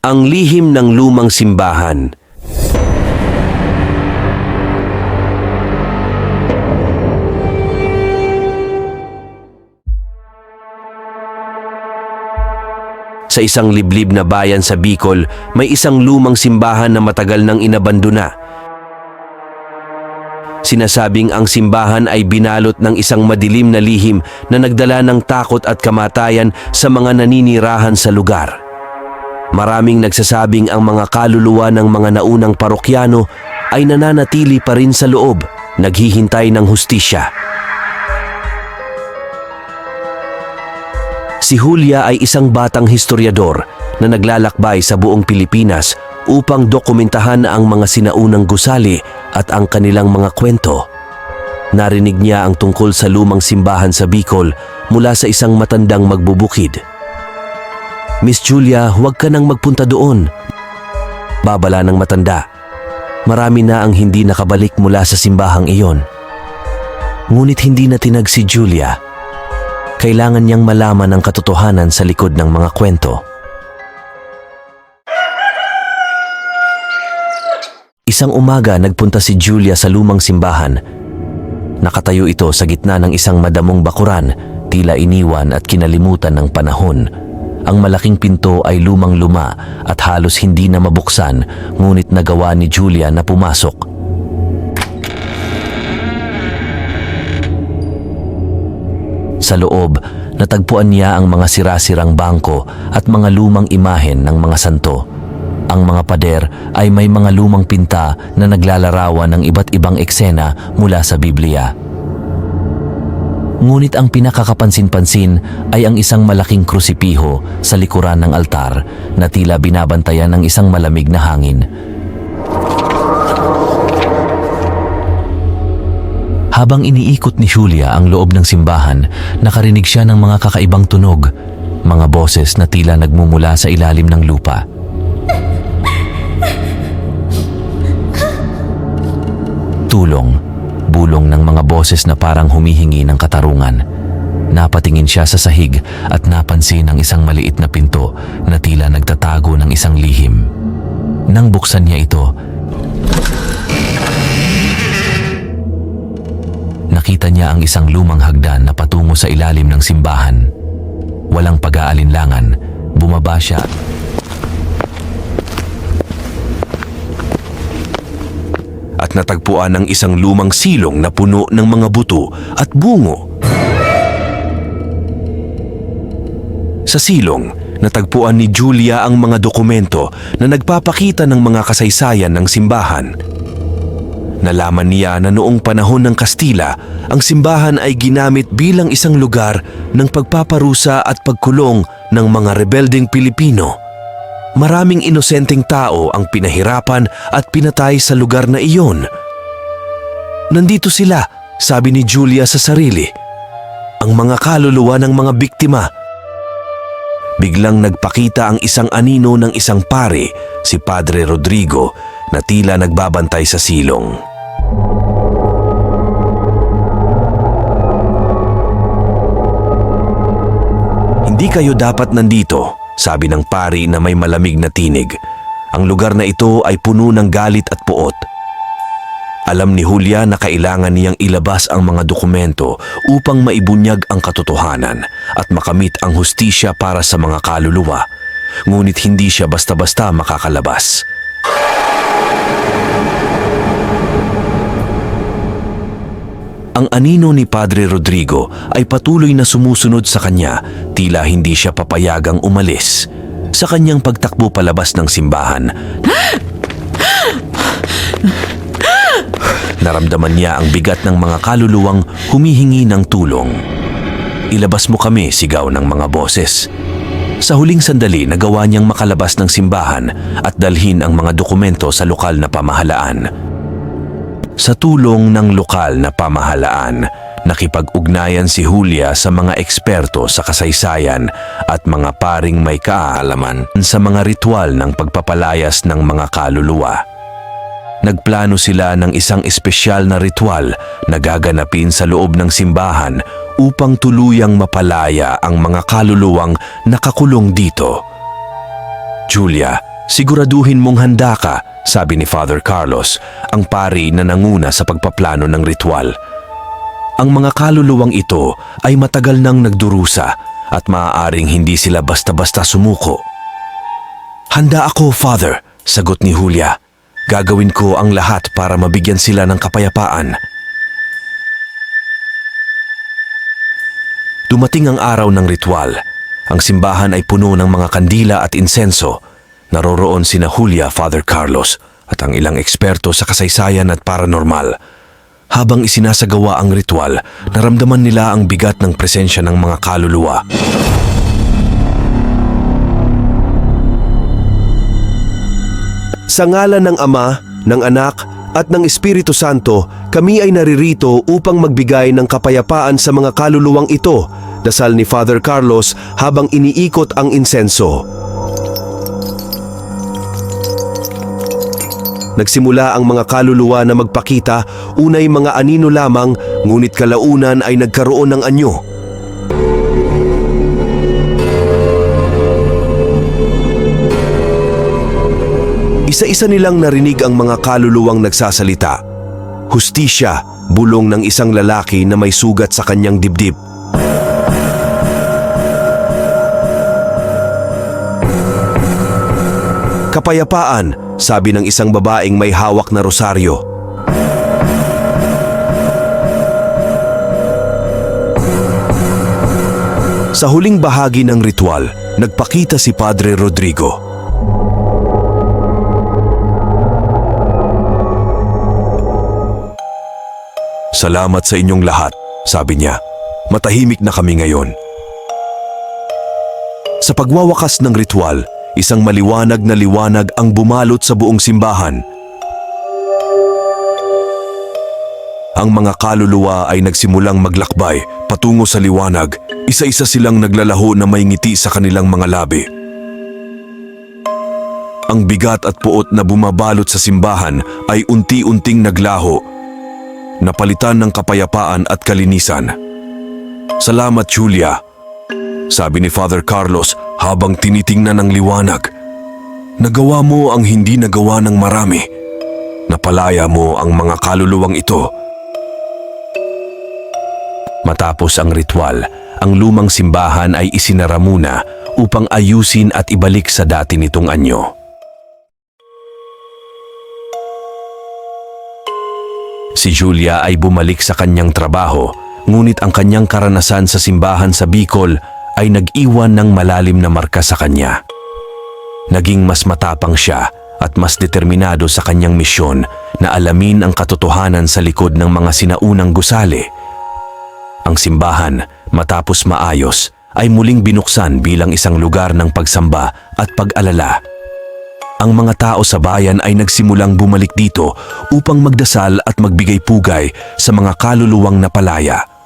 Ang lihim ng lumang simbahan. Sa isang liblib na bayan sa Bicol, may isang lumang simbahan na matagal nang inabandona. Sinasabing ang simbahan ay binalot ng isang madilim na lihim na nagdala ng takot at kamatayan sa mga naninirahan sa lugar. Maraming nagsasabing ang mga kaluluwa ng mga naunang parokyano ay nananatili pa rin sa loob, naghihintay ng hustisya. Si Julia ay isang batang historyador na naglalakbay sa buong Pilipinas upang dokumentahan ang mga sinaunang gusali at ang kanilang mga kwento. Narinig niya ang tungkol sa lumang simbahan sa Bicol mula sa isang matandang magbubukid. Miss Julia, huwag ka nang magpunta doon. Babala ng matanda. Marami na ang hindi nakabalik mula sa simbahang iyon. Ngunit hindi na tinag si Julia kailangan niyang malaman ang katotohanan sa likod ng mga kwento. Isang umaga nagpunta si Julia sa lumang simbahan. Nakatayo ito sa gitna ng isang madamong bakuran, tila iniwan at kinalimutan ng panahon. Ang malaking pinto ay lumang-luma at halos hindi na mabuksan, ngunit nagawa ni Julia na pumasok. Sa loob, natagpuan niya ang mga sirasirang bangko at mga lumang imahen ng mga santo. Ang mga pader ay may mga lumang pinta na naglalarawan ng iba't ibang eksena mula sa Biblia. Ngunit ang pinakakapansin-pansin ay ang isang malaking krusipiho sa likuran ng altar na tila binabantayan ng isang malamig na hangin. Habang iniikot ni Julia ang loob ng simbahan, nakarinig siya ng mga kakaibang tunog, mga boses na tila nagmumula sa ilalim ng lupa. Tulong, bulong ng mga boses na parang humihingi ng katarungan. Napatingin siya sa sahig at napansin ang isang maliit na pinto na tila nagtatago ng isang lihim. Nang buksan niya ito, nakita niya ang isang lumang hagdan na patungo sa ilalim ng simbahan. Walang pag-aalinlangan, bumaba siya at natagpuan ang isang lumang silong na puno ng mga buto at bungo. Sa silong, natagpuan ni Julia ang mga dokumento na nagpapakita ng mga kasaysayan ng simbahan. Nalaman niya na noong panahon ng Kastila, ang simbahan ay ginamit bilang isang lugar ng pagpaparusa at pagkulong ng mga rebeldeng Pilipino. Maraming inosenteng tao ang pinahirapan at pinatay sa lugar na iyon. Nandito sila, sabi ni Julia sa sarili. Ang mga kaluluwa ng mga biktima. Biglang nagpakita ang isang anino ng isang pare, si Padre Rodrigo, na tila nagbabantay sa silong. Hindi kayo dapat nandito, sabi ng pari na may malamig na tinig. Ang lugar na ito ay puno ng galit at puot. Alam ni Julia na kailangan niyang ilabas ang mga dokumento upang maibunyag ang katotohanan at makamit ang hustisya para sa mga kaluluwa. Ngunit hindi siya basta-basta makakalabas. Ang anino ni Padre Rodrigo ay patuloy na sumusunod sa kanya, tila hindi siya papayagang umalis. Sa kanyang pagtakbo palabas ng simbahan, naramdaman niya ang bigat ng mga kaluluwang humihingi ng tulong. Ilabas mo kami, sigaw ng mga boses. Sa huling sandali, nagawa niyang makalabas ng simbahan at dalhin ang mga dokumento sa lokal na pamahalaan. Sa tulong ng lokal na pamahalaan, nakipag-ugnayan si Julia sa mga eksperto sa kasaysayan at mga paring may kaalaman sa mga ritual ng pagpapalayas ng mga kaluluwa. Nagplano sila ng isang espesyal na ritual na gaganapin sa loob ng simbahan upang tuluyang mapalaya ang mga kaluluwang nakakulong dito. Julia, Siguraduhin mong handa ka, sabi ni Father Carlos, ang pari na nanguna sa pagpaplano ng ritual. Ang mga kaluluwang ito ay matagal nang nagdurusa at maaaring hindi sila basta-basta sumuko. Handa ako, Father, sagot ni Julia. Gagawin ko ang lahat para mabigyan sila ng kapayapaan. Dumating ang araw ng ritual. Ang simbahan ay puno ng mga kandila at insenso. Naroroon sina Julia, Father Carlos at ang ilang eksperto sa kasaysayan at paranormal. Habang isinasagawa ang ritual, naramdaman nila ang bigat ng presensya ng mga kaluluwa. Sa ngalan ng Ama, ng Anak, at ng Espiritu Santo, kami ay naririto upang magbigay ng kapayapaan sa mga kaluluwang ito, dasal ni Father Carlos habang iniikot ang insenso. Nagsimula ang mga kaluluwa na magpakita, unay mga anino lamang, ngunit kalaunan ay nagkaroon ng anyo. Isa-isa nilang narinig ang mga kaluluwang nagsasalita. Hustisya, bulong ng isang lalaki na may sugat sa kanyang dibdib. Kapayapaan, sabi ng isang babaeng may hawak na rosaryo. Sa huling bahagi ng ritual, nagpakita si Padre Rodrigo. Salamat sa inyong lahat, sabi niya. Matahimik na kami ngayon. Sa pagwawakas ng ritual, isang maliwanag na liwanag ang bumalot sa buong simbahan. Ang mga kaluluwa ay nagsimulang maglakbay patungo sa liwanag. Isa-isa silang naglalaho na may ngiti sa kanilang mga labi. Ang bigat at puot na bumabalot sa simbahan ay unti-unting naglaho napalitan ng kapayapaan at kalinisan. Salamat Julia, sabi ni Father Carlos habang tinitingnan ang liwanag. Nagawa mo ang hindi nagawa ng marami. Napalaya mo ang mga kaluluwang ito. Matapos ang ritual, ang lumang simbahan ay isinara muna upang ayusin at ibalik sa dati nitong anyo. Si Julia ay bumalik sa kanyang trabaho, ngunit ang kanyang karanasan sa simbahan sa Bicol ay nag-iwan ng malalim na marka sa kanya. Naging mas matapang siya at mas determinado sa kanyang misyon na alamin ang katotohanan sa likod ng mga sinaunang gusali. Ang simbahan, matapos maayos, ay muling binuksan bilang isang lugar ng pagsamba at pag-alala ang mga tao sa bayan ay nagsimulang bumalik dito upang magdasal at magbigay pugay sa mga kaluluwang napalaya.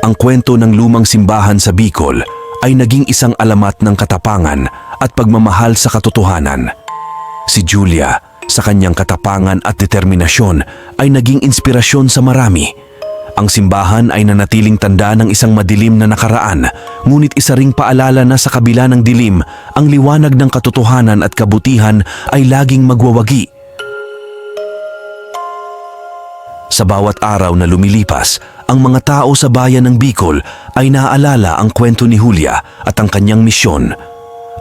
Ang kwento ng lumang simbahan sa Bicol ay naging isang alamat ng katapangan at pagmamahal sa katotohanan. Si Julia, sa kanyang katapangan at determinasyon, ay naging inspirasyon sa marami. Ang simbahan ay nanatiling tanda ng isang madilim na nakaraan, ngunit isa ring paalala na sa kabila ng dilim, ang liwanag ng katotohanan at kabutihan ay laging magwawagi. Sa bawat araw na lumilipas, ang mga tao sa bayan ng Bicol ay naaalala ang kwento ni Julia at ang kanyang misyon.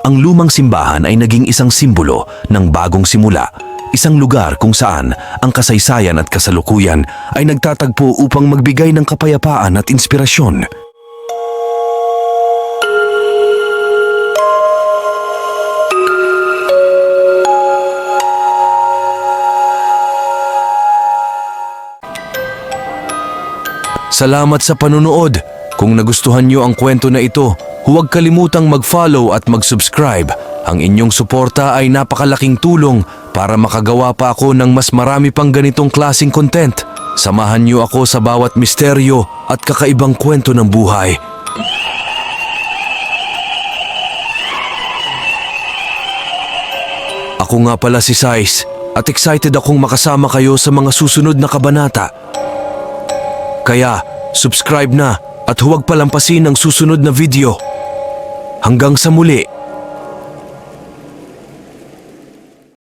Ang lumang simbahan ay naging isang simbolo ng bagong simula isang lugar kung saan ang kasaysayan at kasalukuyan ay nagtatagpo upang magbigay ng kapayapaan at inspirasyon. Salamat sa panunood. Kung nagustuhan niyo ang kwento na ito, huwag kalimutang mag-follow at mag-subscribe. Ang inyong suporta ay napakalaking tulong para makagawa pa ako ng mas marami pang ganitong klasing content. Samahan niyo ako sa bawat misteryo at kakaibang kwento ng buhay. Ako nga pala si Sais at excited akong makasama kayo sa mga susunod na kabanata. Kaya, subscribe na at huwag palampasin ang susunod na video. Hanggang sa muli,